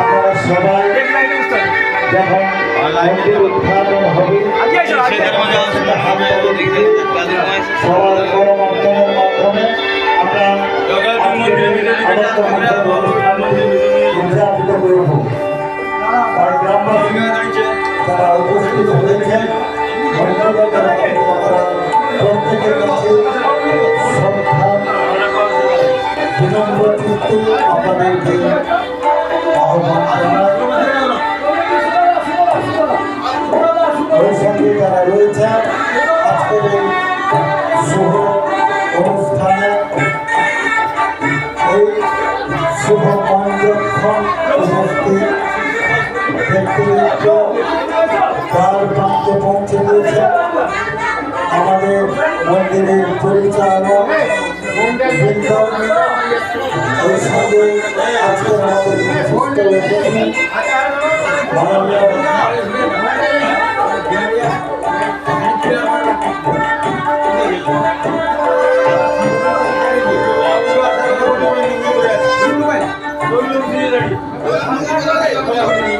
আপনারা সবাই যখন মন্দির উদ্ঘাটন হবে সবার করমাধ্যমের মাধ্যমে আমরা উদযাপিত করব। আর গ্রামবাসী যারা উপস্থিত হয়েছেন প্রত্যেকের কাছে। শ্রদ্ধা। বিনম্র চিত্তে আপনাদেরকে দিয়েছে আমাদের মন্দিরের পরিচালক বৃন্দ ওই সঙ্গে আজকে আমাদের বিশিষ্ট অতিথি মাননীয় শীতলা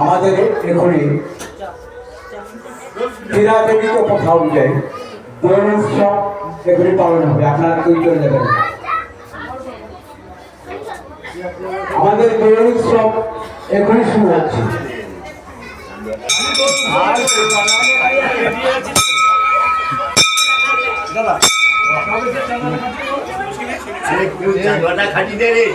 আমাদের এখানে ক্রীড়াজনিত কথা অনুযায়ী দোল উৎসব এগুলি পালন হবে, আপনারা তৈরি করে দেবেন? আমাদের দোল উৎসব এখনই শুরু হচ্ছে। খাটি দে রে।